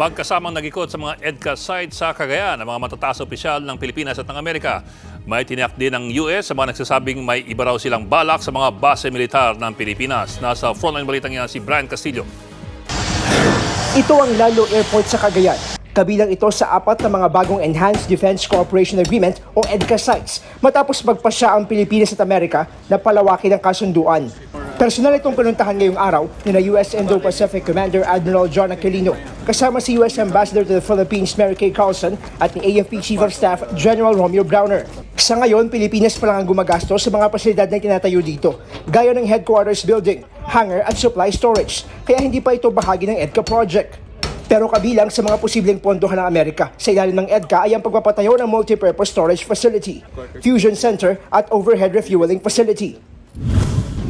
Magkasamang nagikot sa mga EDCA site sa Cagayan ang mga matataas opisyal ng Pilipinas at ng Amerika. May tiniyak din ng US sa mga nagsasabing may iba raw silang balak sa mga base militar ng Pilipinas. Nasa frontline balitang yan si Brian Castillo. Ito ang Lalo Airport sa Cagayan. Kabilang ito sa apat na mga bagong Enhanced Defense Cooperation Agreement o EDCA sites matapos magpasya ang Pilipinas at Amerika na palawakin ang kasunduan. Personal itong pinuntahan ngayong araw ni na US Indo-Pacific Commander Admiral John Aquilino kasama si US Ambassador to the Philippines Mary Kay Carlson at ni AFP Chief of Staff General Romeo Browner. Sa ngayon, Pilipinas pa lang ang gumagastos sa mga pasilidad na tinatayo dito, gaya ng headquarters building, hangar at supply storage, kaya hindi pa ito bahagi ng EDCA project. Pero kabilang sa mga posibleng pondohan ng Amerika sa ilalim ng EDCA ay ang pagpapatayo ng multipurpose storage facility, fusion center at overhead refueling facility.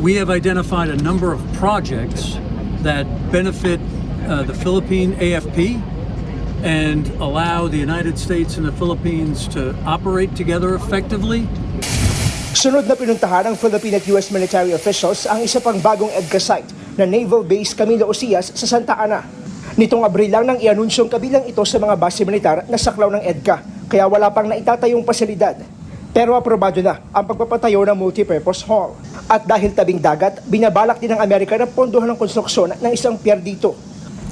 We have identified a number of projects that benefit uh, the Philippine AFP and allow the United States and the Philippines to operate together effectively. Sunod na pinuntahan ng Philippine at US military officials ang isa pang bagong EDCA site na Naval Base Camilo Ocias sa Santa Ana. Nitong Abril lang nang ianunsyong kabilang ito sa mga base militar na saklaw ng EDCA, kaya wala pang naitatayong pasilidad. Pero aprobado na ang pagpapatayo ng multipurpose hall. At dahil tabing dagat, binabalak din ng Amerika na pondohan ng konstruksyon ng isang pier dito.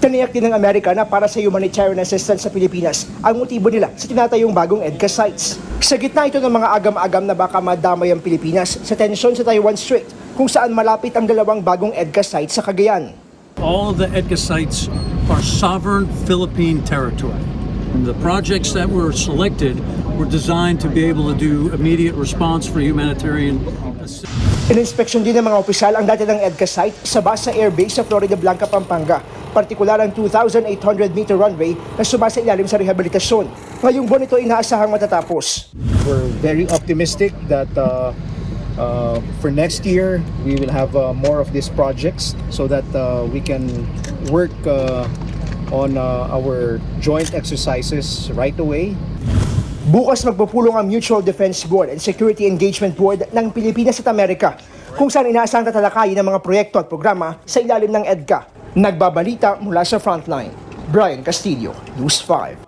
Tiniyak din ng Amerika na para sa humanitarian assistance sa Pilipinas ang motibo nila sa tinatayong bagong EDCA sites. Sa gitna ito ng mga agam-agam na baka madamay ang Pilipinas sa tensyon sa Taiwan Strait kung saan malapit ang dalawang bagong EDCA sites sa Cagayan. All the EDCA sites are sovereign Philippine territory. And the projects that were selected were designed to be able to do immediate response for humanitarian assistance. Ininspeksyon din ng mga opisyal ang dati ng EDCA site sa Basa Air Base sa Florida Blanca, Pampanga. Partikular ang 2,800 meter runway na sumasa ilalim sa rehabilitasyon. Ngayong buwan ito inaasahang matatapos. we're very optimistic that uh, uh, for next year we will have uh, more of these projects so that uh, we can work uh, on uh, our joint exercises right away. Bukas magpupulong ang Mutual Defense Board and Security Engagement Board ng Pilipinas at Amerika kung saan inaasahang tatalakayin ng mga proyekto at programa sa ilalim ng EDCA. Nagbabalita mula sa Frontline. Brian Castillo, News 5.